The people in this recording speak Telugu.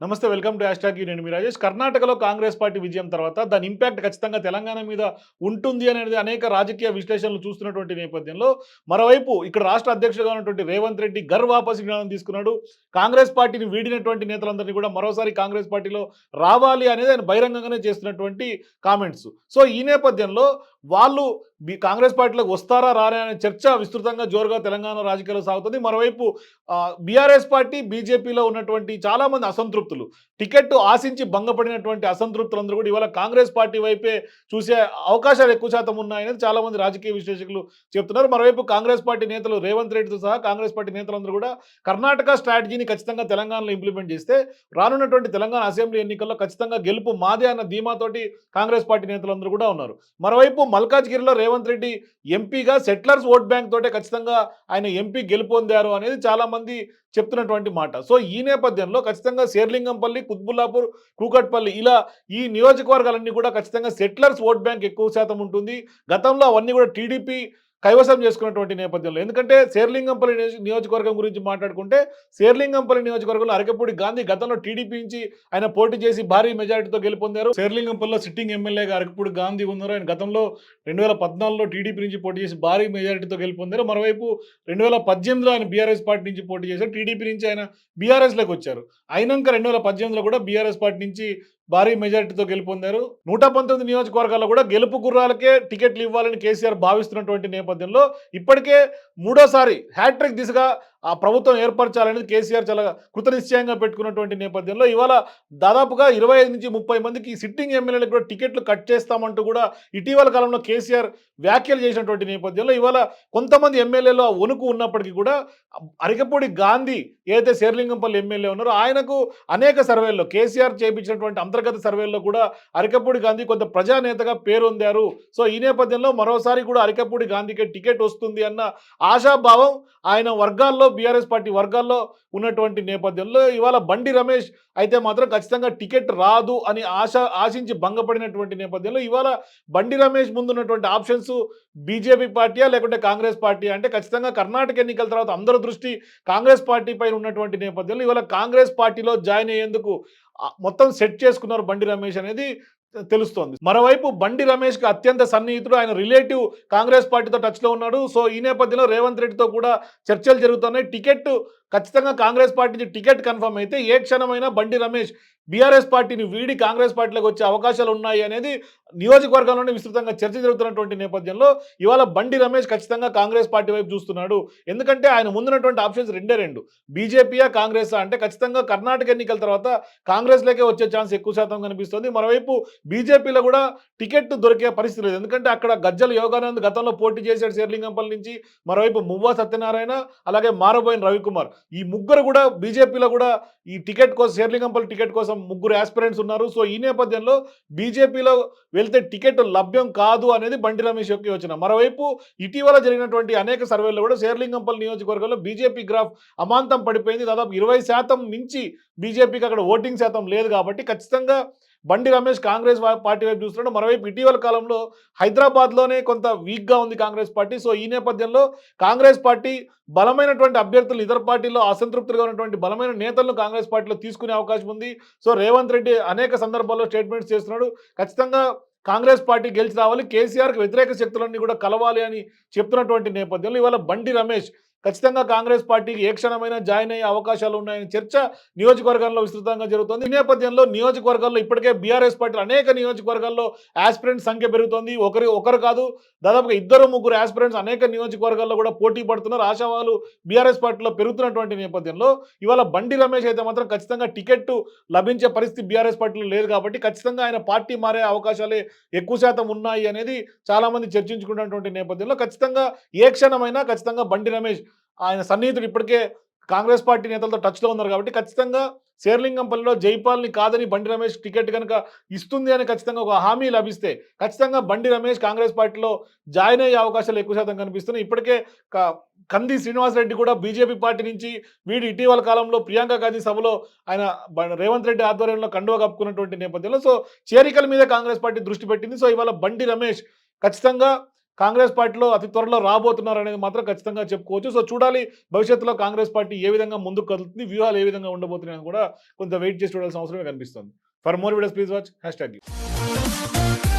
నమస్తే వెల్కమ్ టు హ్యాష్ నేను మీ రాజేష్. కర్ణాటకలో కాంగ్రెస్ పార్టీ విజయం తర్వాత దాని ఇంపాక్ట్ ఖచ్చితంగా తెలంగాణ మీద ఉంటుంది అనేది అనేక రాజకీయ విశ్లేషణలు చూస్తున్నటువంటి నేపథ్యంలో మరోవైపు ఇక్కడ రాష్ట్ర అధ్యక్షుడుగా ఉన్నటువంటి రేవంత్ రెడ్డి గర్ వాపసు జ్ఞానం తీసుకున్నాడు. కాంగ్రెస్ పార్టీని వీడినటువంటి నేతలందరినీ కూడా మరోసారి కాంగ్రెస్ పార్టీలో రావాలి అనేది ఆయన బహిరంగంగానే చేస్తున్నటువంటి కామెంట్స్ సో ఈ నేపథ్యంలో వాళ్ళు కాంగ్రెస్ పార్టీలోకి వస్తారా రారా అనే చర్చ విస్తృతంగా జోరుగా తెలంగాణ రాజకీయాల్లో సాగుతుంది. మరోవైపు బీఆర్ఎస్ పార్టీ బీజేపీలో ఉన్నటువంటి చాలామంది అసంతృప్తి అసంతృప్తులు. టికెట్ ఆశించి భంగపడినటువంటి అసంతృప్తులందరూ కూడా ఇవాళ కాంగ్రెస్ పార్టీ వైపే చూసే అవకాశాలు ఎక్కువ శాతం ఉన్నాయనేది చాలామంది రాజకీయ విశ్లేషకులు చెప్తున్నారు. మరోవైపు కాంగ్రెస్ పార్టీ నేతలు రేవంత్ రెడ్డితో సహా కాంగ్రెస్ పార్టీ నేతలందరూ కూడా కర్ణాటక స్ట్రాటజీని ఖచ్చితంగా తెలంగాణలో ఇంప్లిమెంట్ చేస్తే రానున్నటువంటి తెలంగాణ అసెంబ్లీ ఎన్నికల్లో ఖచ్చితంగా గెలుపు మాదే అన్న ధీమాతోటి కాంగ్రెస్ పార్టీ నేతలందరూ కూడా ఉన్నారు. మరోవైపు మల్కాజ్గిరిలో రేవంత్ రెడ్డి ఎంపీగా సెటిలర్స్ ఓట్ బ్యాంక్ తోటే ఖచ్చితంగా ఆయన ఎంపీ గెలుపొందారు అనేది చాలామంది చెప్తున్నటువంటి మాట. సో ఈ నేపథ్యంలో ఖచ్చితంగా శేర్లింగంపల్లి కుత్బుల్లాపూర్ కూకట్పల్లి ఇలా ఈ నియోజకవర్గాలన్నీ కూడా ఖచ్చితంగా సెటిలర్స్ ఓట్ బ్యాంక్ ఎక్కువ శాతం ఉంటుంది. గతంలో అవన్నీ కూడా టీడీపీ కైవసం చేసుకున్నటువంటి నేపథ్యంలో. ఎందుకంటే శేర్లింగంపల్లి నియోజకవర్గం గురించి మాట్లాడుకుంటే శేర్లింగంపల్లి నియోజకవర్గంలో అరకపూడి గాంధీ గతంలో టీడీపీ నుంచి ఆయన పోటీ చేసి భారీ మెజారిటీతో గెలుపొందారు. శేర్లింగంపల్లిలో సిట్టింగ్ ఎమ్మెల్యేగా అరకపూడి గాంధీ ఉన్నారు. ఆయన గతంలో రెండు వేల పద్నాలుగులో టీడీపీ నుంచి పోటీ చేసి భారీ మెజారిటీతో గెలుపొందారు. మరోవైపు రెండు వేల పద్దెనిమిదిలో ఆయన బీఆర్ఎస్ పార్టీ నుంచి పోటీ చేశారు. టీడీపీ నుంచి ఆయన బీఆర్ఎస్లోకి వచ్చారు. అయినాక రెండు వేల పద్దెనిమిదిలో కూడా బీఆర్ఎస్ పార్టీ నుంచి భారీ మెజారిటీతో గెలుపొందారు. నూట పంతొమ్మిది నియోజకవర్గాల్లో కూడా గెలుపు గుర్రాలకే టికెట్లు ఇవ్వాలని కేసీఆర్ భావిస్తున్నటువంటి నేపథ్యంలో ఇప్పటికే మూడోసారి హ్యాట్రిక్ దిశగా ఆ ప్రభుత్వం ఏర్పరచాలనేది కేసీఆర్ చాలా కృతనిశ్చయంగా పెట్టుకున్నటువంటి నేపథ్యంలో ఇవాళ దాదాపుగా ఇరవై ఐదు నుంచి ముప్పై మందికి సిట్టింగ్ ఎమ్మెల్యేలకు కూడా టికెట్లు కట్ చేస్తామంటూ కూడా ఇటీవల కాలంలో కేసీఆర్ వ్యాఖ్యలు చేసినటువంటి నేపథ్యంలో ఇవాళ కొంతమంది ఎమ్మెల్యేలో ఆ వణుకు ఉన్నప్పటికీ కూడా అరికపూడి గాంధీ ఏదైతే శేర్లింగంపల్లి ఎమ్మెల్యే ఉన్నారో ఆయనకు అనేక సర్వేల్లో కేసీఆర్ చేయించినటువంటి అంతర్గత సర్వేల్లో కూడా అరికపూడి గాంధీ కొంత ప్రజానేతగా పేరొందారు. సో ఈ నేపథ్యంలో మరోసారి కూడా అరికపూడి గాంధీకి టికెట్ వస్తుంది అన్న ఆశాభావం ఆయన వర్గాల్లో బీఆర్ఎస్ పార్టీ వర్గాల్లో ఉన్నటువంటి నేపథ్యంలో ఇవాళ బండి రమేష్ అయితే మాత్రం ఖచ్చితంగా టికెట్ రాదు అని ఆశ ఆశించి భంగపడినటువంటి నేపథ్యంలో ఇవాళ బండి రమేష్ ముందున్నటువంటి ఆప్షన్స్ బీజేపీ పార్టీయా లేకుంటే కాంగ్రెస్ పార్టీ అంటే ఖచ్చితంగా కర్ణాటక ఎన్నికల తర్వాత అందరి దృష్టి కాంగ్రెస్ పార్టీ పైన ఉన్నటువంటి నేపథ్యంలో ఇవాళ కాంగ్రెస్ పార్టీలో జాయిన్ అయ్యేందుకు మొత్తం సెట్ చేసుకున్నారు బండి రమేష్ అనేది. తెలుస్తోంది. మరోవైపు బండి రమేష్కి అత్యంత సన్నిహితుడు ఆయన రిలేటివ్ కాంగ్రెస్ పార్టీతో టచ్లో ఉన్నాడు. సో ఈ నేపథ్యంలో రేవంత్ రెడ్డితో కూడా చర్చలు జరుగుతున్నాయి. టికెట్ ఖచ్చితంగా కాంగ్రెస్ పార్టీ నుంచి టికెట్ కన్ఫర్మ్ అయితే ఏ క్షణమైనా బండి రమేష్ బీఆర్ఎస్ పార్టీని వీడి కాంగ్రెస్ పార్టీలోకి వచ్చే అవకాశాలు ఉన్నాయి అనేది నియోజకవర్గంలోనే విస్తృతంగా చర్చ జరుగుతున్నటువంటి నేపథ్యంలో ఇవాళ బండి రమేష్ ఖచ్చితంగా కాంగ్రెస్ పార్టీ వైపు చూస్తున్నాడు. ఎందుకంటే ఆయన ముందున్నటువంటి ఆప్షన్స్ రెండే రెండు. బీజేపీయా కాంగ్రెస్? అంటే ఖచ్చితంగా కర్ణాటక ఎన్నికల తర్వాత కాంగ్రెస్లోకే వచ్చే ఛాన్స్ ఎక్కువ శాతం కనిపిస్తుంది. మరోవైపు బీజేపీలో కూడా టికెట్ దొరికే పరిస్థితి లేదు. ఎందుకంటే అక్కడ గజ్జల యోగానంద్ గతంలో పోటీ చేశాడు శేర్లింగంపల్లి నుంచి. మరోవైపు మువ్వా సత్యనారాయణ అలాగే మారబోయిన రవికుమార్. ఈ ముగ్గురు కూడా బీజేపీలో కూడా ఈ టికెట్ కోసం శేర్లింగంపల్లి టికెట్ కోసం ముగ్గురు ఆస్పిరెంట్స్ ఉన్నారు. సో ఈ నేపథ్యంలో బీజేపీలో వెళ్తే టికెట్ లభ్యం కాదు అనేది బండి రమేష్ యొక్క యోచన. మరోవైపు ఇటీవల జరిగినటువంటి అనేక సర్వేల్లో కూడా శేర్లింగంపల్లి నియోజకవర్గంలో బీజేపీ గ్రాఫ్ అమాంతం పడిపోయింది. దాదాపు ఇరవై శాతం మించి బీజేపీకి అక్కడ ఓటింగ్ శాతం లేదు కాబట్టి ఖచ్చితంగా బండి రమేష్ కాంగ్రెస్ పార్టీ వైపు చూస్తున్నాడు. మరోవైపు ఇటీవల కాలంలో హైదరాబాద్లోనే కొంత వీక్గా ఉంది కాంగ్రెస్ పార్టీ. సో ఈ నేపథ్యంలో కాంగ్రెస్ పార్టీ బలమైనటువంటి అభ్యర్థులు ఇతర పార్టీల్లో అసంతృప్తిగా ఉన్నటువంటి బలమైన నేతలను కాంగ్రెస్ పార్టీలో తీసుకునే అవకాశం ఉంది. సో రేవంత్ రెడ్డి అనేక సందర్భాల్లో స్టేట్మెంట్స్ చేస్తున్నాడు. ఖచ్చితంగా కాంగ్రెస్ పార్టీ గెలిచి రావాలి. కేసీఆర్కి వ్యతిరేక శక్తులన్నీ కూడా కలవాలి అని చెప్తున్నటువంటి నేపథ్యంలో ఇవాళ బండి రమేష్ ఖచ్చితంగా కాంగ్రెస్ పార్టీకి ఏ క్షణమైనా జాయిన్ అయ్యే అవకాశాలు ఉన్నాయని చర్చ నియోజకవర్గాల్లో విస్తృతంగా జరుగుతుంది. ఈ నేపథ్యంలో నియోజకవర్గాల్లో ఇప్పటికే బీఆర్ఎస్ పార్టీ అనేక నియోజకవర్గాల్లో ఆస్పిరెంట్స్ సంఖ్య పెరుగుతోంది. ఒకరి ఒకరు కాదు దాదాపుగా ఇద్దరు ముగ్గురు ఆస్పిరెంట్స్ అనేక నియోజకవర్గాల్లో కూడా పోటీ పడుతున్నారు. ఆశావాలు బీఆర్ఎస్ పార్టీలో పెరుగుతున్నటువంటి నేపథ్యంలో ఇవాళ బండి రమేష్ అయితే మాత్రం ఖచ్చితంగా టికెట్ లభించే పరిస్థితి బీఆర్ఎస్ పార్టీలో లేదు కాబట్టి ఖచ్చితంగా ఆయన పార్టీ మారే అవకాశాలే ఎక్కువ శాతం ఉన్నాయి అనేది చాలామంది చర్చించుకున్నటువంటి నేపథ్యంలో ఖచ్చితంగా ఏ క్షణమైనా ఖచ్చితంగా బండి రమేష్ ఆయన సన్నిహితుడు ఇప్పటికే కాంగ్రెస్ పార్టీ నేతలతో టచ్లో ఉన్నారు కాబట్టి ఖచ్చితంగా శేర్లింగంపల్లిలో జైపాల్ని కాదని బండి రమేష్ టికెట్ కనుక ఇస్తుంది అని ఖచ్చితంగా ఒక హామీ లభిస్తే ఖచ్చితంగా బండి రమేష్ కాంగ్రెస్ పార్టీలో జాయిన్ అయ్యే అవకాశాలు ఎక్కువ శాతం కనిపిస్తున్నాయి. ఇప్పటికే క- కంది శ్రీనివాసరెడ్డి కూడా బీజేపీ పార్టీ నుంచి వీడు ఇటీవల కాలంలో ప్రియాంక గాంధీ సభలో ఆయన రేవంత్ రెడ్డి ఆధ్వర్యంలో కండువ కప్పుకున్నటువంటి నేపథ్యంలో సో చేరికల మీద కాంగ్రెస్ పార్టీ దృష్టి పెట్టింది. సో ఇవాళ బండి రమేష్ ఖచ్చితంగా కాంగ్రెస్ పార్టీలో అతి త్వరలో రాబోతున్నారు అనేది మాత్రం ఖచ్చితంగా చెప్పుకోవచ్చు. సో చూడాలి భవిష్యత్తులో కాంగ్రెస్ పార్టీ ఏ విధంగా ముందుకు కదులుతుంది వ్యూహాలు ఏ విధంగా ఉండబోతున్నాయని కూడా కొంత వెయిట్ చేసి చూడాల్సిన అవసరమే కనిపిస్తుంది. For more videos please watch hash tag